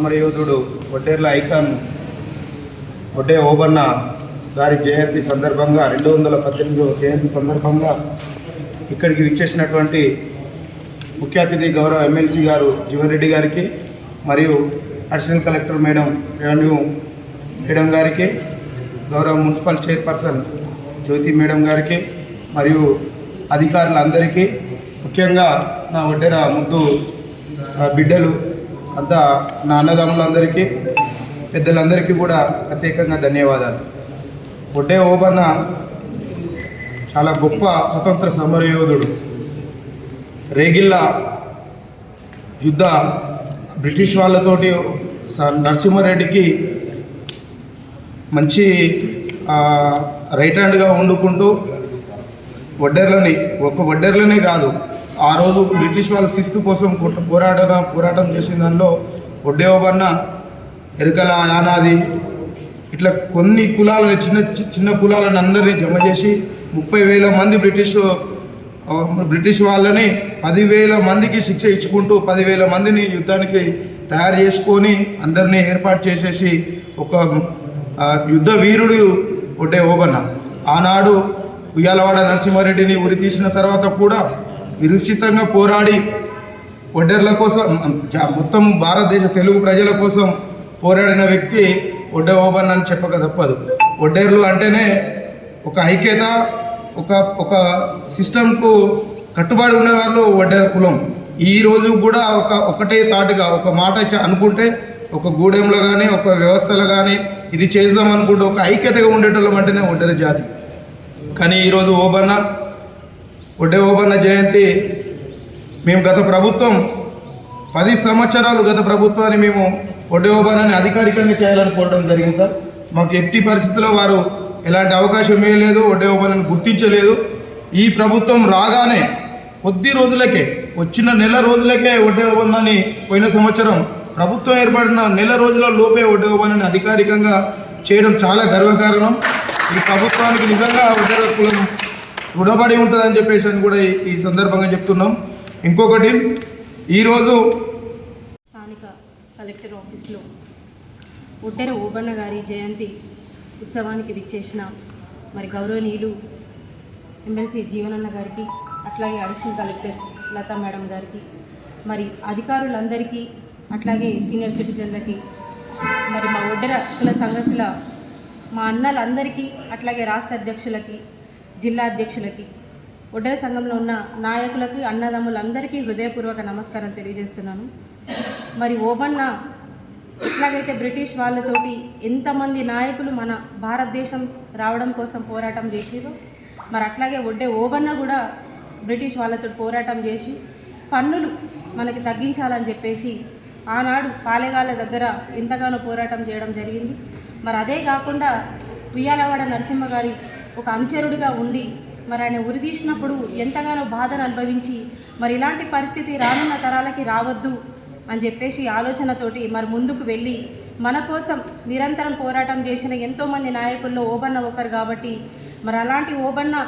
సమరయోధుడు ఒడ్డేర్ల ఐకాన్ ఒడ్డే ఓబన్న గారి జయంతి సందర్భంగా రెండు వందల పద్దెనిమిదో జయంతి సందర్భంగా ఇక్కడికి విచ్చేసినటువంటి ముఖ్య అతిథి గౌరవ ఎమ్మెల్సీ గారు జీవన్ రెడ్డి గారికి మరియు additional collector madam revenue madam గారికి గౌరవ మున్సిపల్ చైర్పర్సన్ జ్యోతి మేడం గారికి మరియు అధికారులందరికీ ముఖ్యంగా నా ఒడ్డెర ముద్దు బిడ్డలు అంతా నా అన్నదమ్ములందరికీ పెద్దలందరికీ కూడా ప్రత్యేకంగా ధన్యవాదాలు. బొడ్డే ఓబన్న చాలా గొప్ప స్వతంత్ర సమరయోధుడు. రేగిళ్ళ యుద్ధ బ్రిటిష్ వాళ్ళతోటి స- నరసింహారెడ్డికి మంచి రైట్ హ్యాండ్గా వండుకుంటూ వడ్డర్లని ఒక్క వడ్డర్లనే కాదు ఆ రోజు బ్రిటిష్ వాళ్ళ శిస్తు కోసం పోరాటం పోరాటం చేసిన దానిలో ఒడ్డేవబన్న ఎరుకల యానాది ఇట్లా కొన్ని కులాలని చిన్న చిన్న కులాలను అందరినీ జమ చేసి ముప్పై వేల మంది బ్రిటిష్ బ్రిటిష్ వాళ్ళని పదివేల మందికి శిక్ష ఇచ్చుకుంటూ పదివేల మందిని యుద్ధానికి తయారు చేసుకొని అందరినీ ఏర్పాటు చేసేసి ఒక యుద్ధ వీరుడు ఒడ్డే ఓబన్న ఆనాడు ఉయ్యాలవాడ నరసింహారెడ్డిని ఉరి తీసిన తర్వాత కూడా విరుచితంగా పోరాడి ఒడ్డెర్ల కోసం మొత్తం భారతదేశ తెలుగు ప్రజల కోసం పోరాడిన వ్యక్తి ఒడ్డ ఓబన్ అని చెప్పక తప్పదు. ఒడ్డేర్లు అంటేనే ఒక ఐక్యత ఒక ఒక సిస్టంకు కట్టుబడి ఉన్నవాళ్ళు వాళ్ళు కులం. ఈ రోజు కూడా ఒక ఒకటే తాటుగా ఒక మాట అనుకుంటే ఒక గూడెంలో కానీ ఒక వ్యవస్థలో కానీ ఇది చేద్దాం అనుకుంటే ఒక ఐక్యతగా ఉండేటోళ్ళం అంటేనే ఒడ్డెర జాతి. కానీ ఈరోజు ఓబన్న ఒడ్డే జయంతి మేము గత ప్రభుత్వం పది సంవత్సరాలు గత ప్రభుత్వాన్ని మేము ఒడ్డే అధికారికంగా చేయాలని కోరడం జరిగింది సార్. మాకు ఎట్టి పరిస్థితుల్లో వారు ఎలాంటి అవకాశం ఇవ్వలేదు ఒడ్డే గుర్తించలేదు. ఈ ప్రభుత్వం రాగానే కొద్ది రోజులకే వచ్చిన నెల రోజులకే ఒడ్డే పోయిన సంవత్సరం ప్రభుత్వం ఏర్పడిన నెల రోజుల లోపే ఒడ్డే అధికారికంగా చేయడం చాలా గర్వకారణం. ఈ ప్రభుత్వానికి నిజంగా ఉద్యోగ కులం రుణపడి ఉంటుందని చెప్పేసి అని కూడా ఈ- సందర్భంగా చెప్తున్నాం. ఇంకొకటి ఈరోజు స్థానిక కలెక్టర్ ఆఫీస్లో ఒడ్డెర ఓబన్న గారి జయంతి ఉత్సవానికి విచ్చేసిన మరి గౌరవనీయులు ఎమ్మెల్సీ జీవనన్న గారికి అట్లాగే అడిషనల్ కలెక్టర్ లతా మేడం గారికి మరి అధికారులందరికీ అట్లాగే సీనియర్ సిటిజన్లకి మరి మా ఒడ్డెర కుల సంఘస్థుల మా అన్నలందరికీ అట్లాగే రాష్ట్ర అధ్యక్షులకి జిల్లా అధ్యక్షులకి ఒడ్డెర సంఘంలో ఉన్న నాయకులకి అన్నదమ్ములందరికీ హృదయపూర్వక నమస్కారం తెలియజేస్తున్నాను. మరి ఓబన్న ఎట్లాగైతే బ్రిటిష్ వాళ్ళతోటి ఎంతమంది నాయకులు మన భారతదేశం రావడం కోసం పోరాటం చేసిరో మరి అట్లాగే ఒడ్డే ఓబన్న కూడా బ్రిటిష్ వాళ్ళతో పోరాటం చేసి పన్నులు మనకి తగ్గించాలని చెప్పేసి ఆనాడు పాలెగాల దగ్గర ఎంతగానో పోరాటం చేయడం జరిగింది. మరి అదే కాకుండా ఉయ్యాలవాడ నరసింహ గారి ఒక అనుచరుడిగా ఉండి మరి ఆయన ఉరిదీసినప్పుడు ఎంతగానో బాధను అనుభవించి మరి ఇలాంటి పరిస్థితి రానున్న తరాలకి రావద్దు అని చెప్పేసి ఆలోచనతోటి మరి ముందుకు వెళ్ళి మన కోసం నిరంతరం పోరాటం చేసిన ఎంతోమంది నాయకుల్లో ఓబన్న ఒకరు కాబట్టి మరి అలాంటి ఓబన్న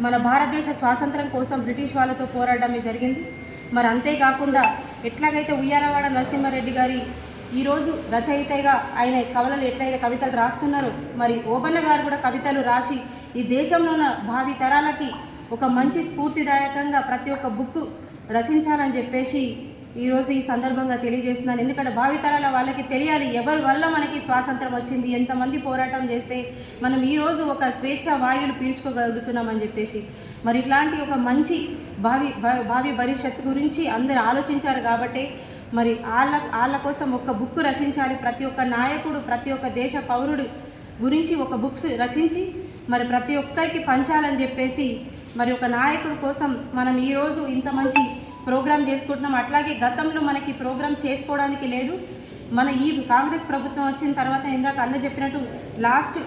మన భారతదేశ స్వాతంత్రం కోసం బ్రిటిష్ వాళ్ళతో పోరాడడం జరిగింది. మరి అంతేకాకుండా ఎట్లాగైతే ఉయ్యాలవాడ నరసింహారెడ్డి గారి ఈరోజు రచయితగా ఆయన కవలలు ఎట్లయితే కవితలు రాస్తున్నారో మరి ఓబన్న గారు కూడా కవితలు రాసి ఈ దేశంలో ఉన్న భావి తరాలకి ఒక మంచి స్ఫూర్తిదాయకంగా ప్రతి ఒక్క బుక్ రచించాలని చెప్పేసి ఈరోజు ఈ సందర్భంగా తెలియజేస్తున్నాను. ఎందుకంటే భావితరాల వాళ్ళకి తెలియాలి ఎవరి వల్ల మనకి స్వాతంత్రం వచ్చింది ఎంతమంది పోరాటం చేస్తే మనం ఈరోజు ఒక స్వేచ్ఛ వాయువులు పీల్చుకోగలుగుతున్నామని చెప్పేసి. మరి ఇట్లాంటి ఒక మంచి భావి భావి భవిష్యత్తు గురించి అందరు ఆలోచించారు కాబట్టి మరి వాళ్ళ వాళ్ళ కోసం ఒక బుక్ రచించాలి. ప్రతి ఒక్క నాయకుడు ప్రతి ఒక్క దేశ పౌరుడు గురించి ఒక బుక్స్ రచించి మరి ప్రతి ఒక్కరికి పంచాలని చెప్పేసి మరి ఒక నాయకుడి కోసం మనం ఈరోజు ఇంత మంచి ప్రోగ్రాం చేసుకుంటున్నాం. అట్లాగే గతంలో మనకి ప్రోగ్రాం చేసుకోవడానికి లేదు. మన ఈ కాంగ్రెస్ ప్రభుత్వం వచ్చిన తర్వాత ఇందాక అన్న చెప్పినట్టు లాస్ట్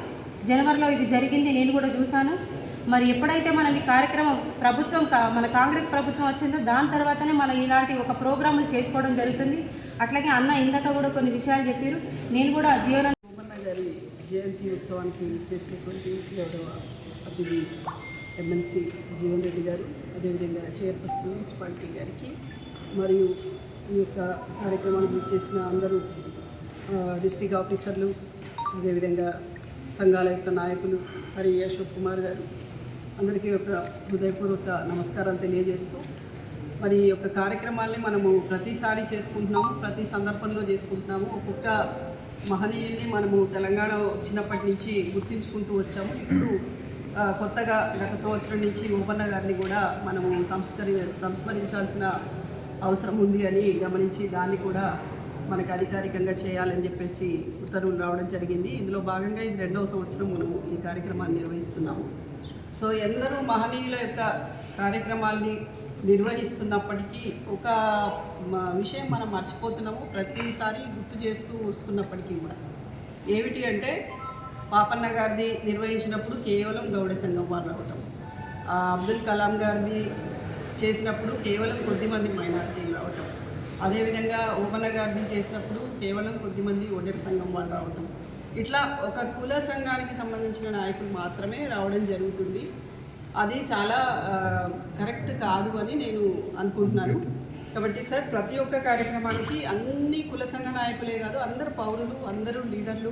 జనవరిలో ఇది జరిగింది. నేను కూడా చూశాను. మరి ఎప్పుడైతే మనం ఈ కార్యక్రమం ప్రభుత్వం కా- మన కాంగ్రెస్ ప్రభుత్వం వచ్చిందో దాని తర్వాతనే మనం ఇలాంటి ఒక ప్రోగ్రాములు చేసుకోవడం జరుగుతుంది. అట్లాగే అన్న ఇందాక కూడా కొన్ని విషయాలు చెప్పారు. నేను కూడా జీవన జయంతి ఉత్సవానికి చేసినటువంటి గౌరవ అతిథి ఎమ్మెల్సీ జీవన్ రెడ్డి గారు అదేవిధంగా చైర్పర్సన్ మున్సిపాలిటీ గారికి మరియు ఈ యొక్క కార్యక్రమానికి చేసిన అందరూ డిస్ట్రిక్ట్ ఆఫీసర్లు అదేవిధంగా సంఘాల యొక్క నాయకులు హరి అశోక్ కుమార్ గారు అందరికీ ఒక హృదయపూర్వక నమస్కారం తెలియజేస్తూ మరి ఈ యొక్క కార్యక్రమాల్ని మనము ప్రతిసారి చేసుకుంటున్నాము ప్రతి సందర్భంలో చేసుకుంటున్నాము. ఒక్కొక్క మహనీయుని మనము తెలంగాణ వచ్చినప్పటి నుంచి గుర్తించుకుంటూ వచ్చాము. ఇప్పుడు కొత్తగా గత సంవత్సరం నుంచి ఓపన్న గారిని కూడా మనము సంస్కరి సంస్మరించాల్సిన అవసరం ఉంది అని గమనించి దాన్ని కూడా మనకు అధికారికంగా చేయాలని చెప్పేసి ఉత్తర్వులు రావడం జరిగింది. ఇందులో భాగంగా ఇది రెండవ సంవత్సరం మనము ఈ కార్యక్రమాన్ని నిర్వహిస్తున్నాము. సో ఎందరూ మహనీయుల యొక్క కార్యక్రమాల్ని నిర్వహిస్తున్నప్పటికీ ఒక విషయం మనం మర్చిపోతున్నాము. ప్రతిసారి గుర్తు చేస్తూ వస్తున్నప్పటికీ కూడా. ఏమిటి అంటే పాపన్న గారిది నిర్వహించినప్పుడు కేవలం గౌడ సంఘం వారు రావటం. అబ్దుల్ కలాం గారిది చేసినప్పుడు కేవలం కొద్దిమంది మైనారిటీలు రావటం. అదేవిధంగా ఓపన్న గారిని చేసినప్పుడు కేవలం కొద్దిమంది ఒడ్డెర సంఘం వాళ్ళు రావటం. ఇట్లా ఒక కుల సంఘానికి సంబంధించిన నాయకులు మాత్రమే రావడం జరుగుతుంది. అది చాలా కరెక్ట్ కాదు అని నేను అనుకుంటున్నాను. కాబట్టి సార్ ప్రతి ఒక్క కార్యక్రమానికి అన్ని కుల సంఘ నాయకులే కాదు అందరు పౌరులు అందరూ లీడర్లు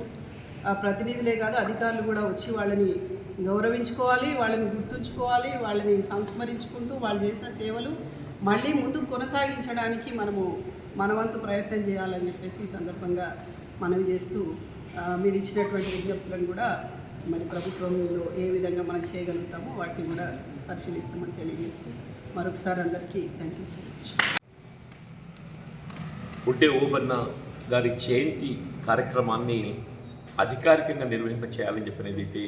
ప్రతినిధులే కాదు అధికారులు కూడా వచ్చి వాళ్ళని గౌరవించుకోవాలి వాళ్ళని గుర్తుంచుకోవాలి వాళ్ళని సంస్మరించుకుంటూ వాళ్ళు చేసిన సేవలు మళ్ళీ ముందుకు కొనసాగించడానికి మనము మనవంతు ప్రయత్నం చేయాలని చెప్పేసి ఈ సందర్భంగా మనవి చేస్తూ మీరు ఇచ్చినటువంటి విజ్ఞప్తులను కూడా మరి ప్రభుత్వంలో ఏ విధంగా మనం చేయగలుగుతామో వాటిని కూడా పరిశీలిస్తామని తెలియజేస్తూ మరొకసారి అందరికీ థ్యాంక్ యూ సో మచ్ ఉంటే ఓబన్న గారి జయంతి కార్యక్రమాన్ని అధికారికంగా నిర్వహింప చేయాలని చెప్పిన ఏదైతే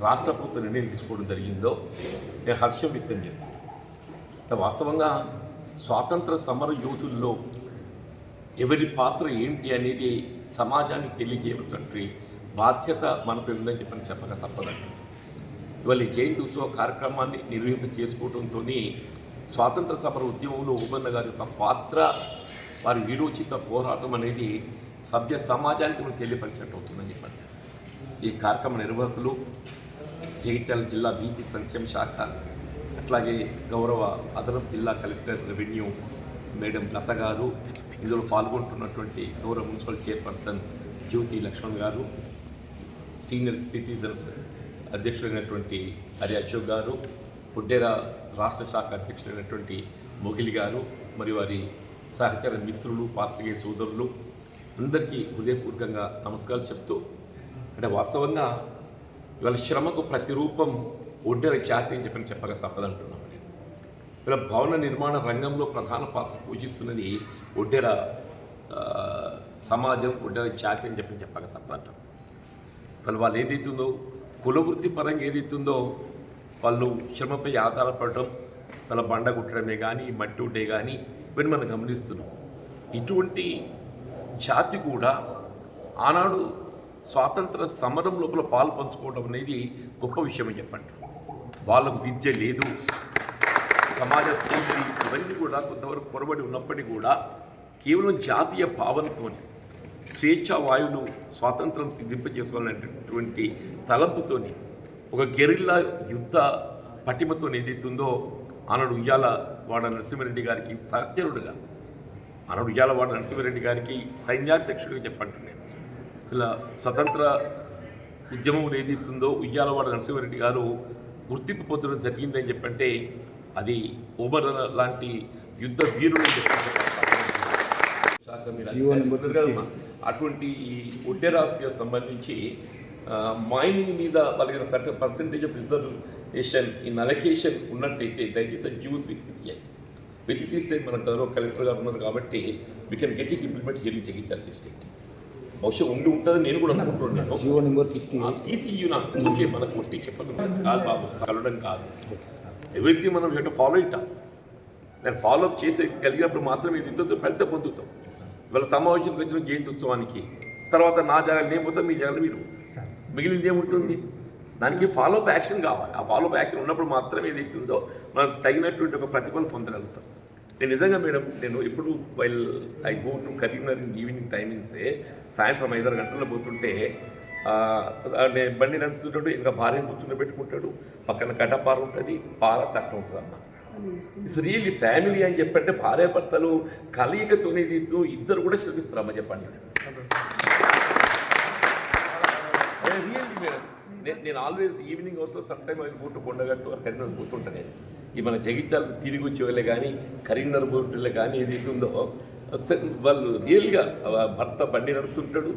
రాష్ట్ర ప్రభుత్వం నిర్ణయం తీసుకోవడం జరిగిందో నేను హర్షం వ్యక్తం చేస్తాను వాస్తవంగా స్వాతంత్ర సమర యోధుల్లో ఎవరి పాత్ర ఏంటి అనేది సమాజానికి తెలియజేయటువంటి బాధ్యత మనకు ఉందని చెప్పని చెప్పక తప్పదండి. ఇవాళ ఈ జయంతి ఉత్సవ కార్యక్రమాన్ని నిర్వహింప చేసుకోవడంతో స్వాతంత్ర సమర ఉద్యమంలో ఉమన్న గారి యొక్క పాత్ర వారి వీరోచిత పోరాటం అనేది సభ్య సమాజానికి మనం తెలియపరిచినట్టు అవుతుందని చెప్పండి. ఈ కార్యక్రమ నిర్వాహకులు జగిత్యాల జిల్లా బీసీ సంక్షేమ శాఖ అట్లాగే గౌరవ అదనపు జిల్లా కలెక్టర్ రెవెన్యూ మేడం లత గారు ఇందులో పాల్గొంటున్నటువంటి గౌరవ municipal chairperson Jyothi Lakshman garu senior citizens అధ్యక్షుడైనటువంటి Hari Ashok గారు పుడ్డేరా రాష్ట్ర శాఖ అధ్యక్షుడైనటువంటి మొగిలి గారు మరియు వారి సహచర మిత్రులు పాత్రికేయ సోదరులు అందరికీ హృదయపూర్వకంగా నమస్కారాలు చెప్తూ అంటే వాస్తవంగా ఇవాళ శ్రమకు ప్రతిరూపం ఒడ్డెర జాతి అని చెప్పని చెప్పక తప్పదంటున్నాం నేను. ఇలా భవన నిర్మాణ రంగంలో ప్రధాన పాత్ర పోషిస్తున్నది ఒడ్డెర సమాజం ఒడ్డెర జాతి అని చెప్పి చెప్పక తప్పదంటాం వాళ్ళు వాళ్ళు ఏదైతుందో కులవృత్తి పరంగా ఏదైతుందో వాళ్ళు శ్రమపై ఆధారపడటం వాళ్ళ బండ కుట్టడమే కానీ మట్టి ఉండే కానీ ఇవన్నీ మనం గమనిస్తున్నాం. ఇటువంటి జాతి కూడా ఆనాడు స్వాతంత్ర సమరం లోపల పాలు పంచుకోవడం అనేది గొప్ప విషయం అని చెప్పండి. వాళ్ళకు విద్య లేదు. సమాజ స్ఫూర్తి ఇవన్నీ కూడా కొంతవరకు పొరబడి ఉన్నప్పటికీ కూడా కేవలం జాతీయ భావనతోనే స్వేచ్ఛా వాయువులు స్వాతంత్రం సిద్ధింపజేసుకోవాలనేటటువంటి తలంపుతోని ఒక గెరిల్లా యుద్ధ పటిమతో ఏదైతుందో ఆనాడు ఉయ్యాల వాడ నరసింహారెడ్డి గారికి సహచరుడుగా ఆనాడు ఉయ్యాల వాడ నరసింహారెడ్డి గారికి సైన్యాధ్యక్షుడిగా చెప్పంటున్నాను ఇలా స్వతంత్ర ఉద్యమం ఏదైతుందో ఉయ్యాలవాడ నరసింహారెడ్డి గారు గుర్తింపు పొందడం జరిగిందని చెప్పంటే అది ఓబర్ లాంటి యుద్ధ వీరుడు అని అటువంటి ఈ ఒడ్డెరాస్కి సంబంధించి మైనింగ్ మీద వాళ్ళకి certain percentage of reservation in allocation ఉన్నట్టయితే దయచేసి జ్యూస్ వెతికి తీయాలి. వెతికి తీస్తే మన గౌరవ కలెక్టర్ గారు ఉన్నారు కాబట్టి we can get it implement here in Jagtial district బహుశా ఉండి ఉంటుందని నేను కూడా అనుకుంటున్నాను. టీసీయూ నాకు ఓకే మనకు కొట్టి చెప్పడం కాదు బాబు కలవడం కాదు. ఎవ్రీథింగ్ మనం ఫాలో ఇట్ నేను ఫాలో అప్ చేసే కలిగినప్పుడు మాత్రమే ఇది ఇంతో ఫలితం పొందుతాం. ఇవాళ సమావేశానికి వచ్చిన జయంతి ఉత్సవానికి తర్వాత నా జాగాలు నేను పోతాం మీ జాగాలు మీరు. మిగిలింది ఏముంటుంది? దానికి ఫాలో అప్ యాక్షన్ కావాలి. ఆ ఫాలో అప్ యాక్షన్ ఉన్నప్పుడు మాత్రమే ఏదైతుందో మనం తగినటువంటి ఒక ప్రతిఫలం పొందగలుగుతాం. నేను నిజంగా మేడం నేను ఎప్పుడు while I go to Karimnagar in evening టైమింగ్సే సాయంత్రం ఐదారు గంటల్లో పోతుంటే నేను బండి నడుపుతుంటాడు ఇంకా భార్య కూర్చుని పెట్టుకుంటాడు. పక్కన గడ్డపార ఉంటుంది పాల తట్ట ఉంటుంది అమ్మ అని చేసుకుని ఇట్స్ రియల్లీ ఫ్యామిలీ అని చెప్పంటే భార్యాభర్తలు కలయికతోనే దీంతో ఇద్దరు కూడా శ్రమిస్తారమ్మా చెప్పండి. Really madam. నేను నేను ఆల్వేస్ ఈవినింగ్ వస్తే సమ్ టైమ్ అది బూటు కొండగట్టు కరీంనగర్ పోతుంటాను నేను. ఈ మన జగిత్యాల తిరిగి వచ్చే వాళ్ళే కానీ కరీంనగర్ బూటులే కానీ ఏదైతే ఉందో వాళ్ళు రియల్గా భర్త బండి నడుపుతుంటాడు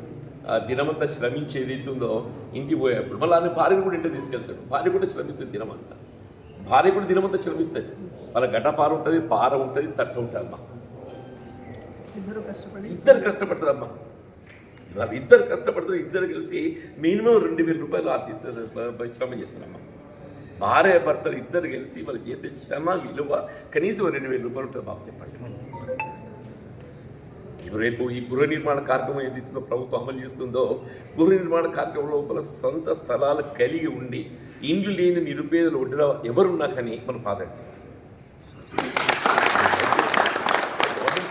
ఆ దినమంతా శ్రమించి ఏదైతే ఉందో ఇంటికి పోయేప్పుడు. మళ్ళీ ఆయన భార్యను కూడా ఇంటికి తీసుకెళ్తాడు. భార్య కూడా శ్రమిస్తుంది దినమంతా. భార్య కూడా దినమంతా శ్రమిస్తుంది వాళ్ళ గడ్డపార ఉంటుంది పార ఉంటుంది తట్ట ఉంటుంది అమ్మా. ఇద్దరు కష్టపడి ఇద్దరు కష్టపడతారమ్మా. వాళ్ళు ఇద్దరు కష్టపడతారు ఇద్దరు కలిసి మినిమం రెండు వేల రూపాయలు ఆర్థిక శ్రమ చేస్తారమ్మా భార్య భర్తలు ఇద్దరు కలిసి వాళ్ళు చేసే శ్రమ విలువ కనీసం రెండు వేల రూపాయలు ఉంటుంది బాబు చెప్పండి. ఇప్పుడు రేపు ఈ గృహ నిర్మాణ కార్యక్రమం ఏదైతుందో ప్రభుత్వం అమలు చేస్తుందో గృహ నిర్మాణ కార్యక్రమం లోపల సొంత స్థలాలు కలిగి ఉండి ఇండ్లు లేని నిరుపేదలు ఒడ్డున ఎవరున్నా కానీ మనం ప్రాధాన్యత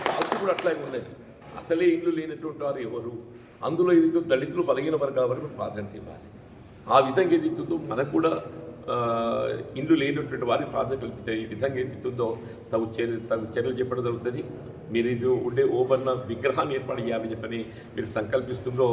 పాలసీ కూడా అట్లాగే ఉన్నది. అసలే ఇండ్లు లేనటువంటి వారు ఎవరు? అందులో ఏదైతే దళితులు బలహీన వర్గాల వరకు ప్రాధాన్యత ఇవ్వాలి. ఆ విధంగా ఏదైతుందో మనకు కూడా ఇల్లు ఇండ్లు లేనటువంటి వారికి ప్రాధాన్యత కల్పించే ఈ విధంగా ఏదైతుందో తగు చర్య తగు చర్యలు చెప్పడం జరుగుతుంది. మీరు ఇది ఉండే ఓబన్న విగ్రహాన్ని ఏర్పాటు చేయాలని చెప్పని మీరు సంకల్పిస్తుందో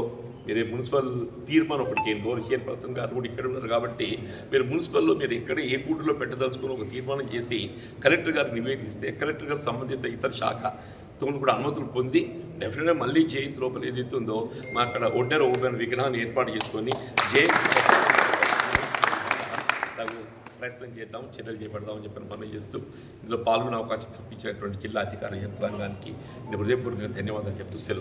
మీరు మున్సిపల్ తీర్మానం ఒకటి చేయండి. గౌరవ చైర్పర్సన్ గారు కూడా ఇక్కడ ఉన్నారు కాబట్టి మీరు మున్సిపల్లో మీరు ఎక్కడ ఏ కూడులో పెట్టదలుచుకుని ఒక తీర్మానం చేసి కలెక్టర్ గారికి నివేదిస్తే కలెక్టర్ గారు సంబంధిత ఇతర శాఖ తోను కూడా అనుమతులు పొంది డెఫినెట్గా మళ్ళీ జయంతి లోపల ఏదైతుందో మా అక్కడ ఒడ్డర ఓపెన్ విగ్రహాన్ని ఏర్పాటు చేసుకొని జయంతి తగు ప్రయత్నం చేద్దాం చర్యలు చేపడదామని చెప్పి మనం చేస్తూ ఇందులో పాల్గొనే అవకాశం కల్పించినటువంటి జిల్లా అధికార యంత్రాంగానికి నేను హృదయపూర్వకంగా ధన్యవాదాలు చెప్తూ సెలవు.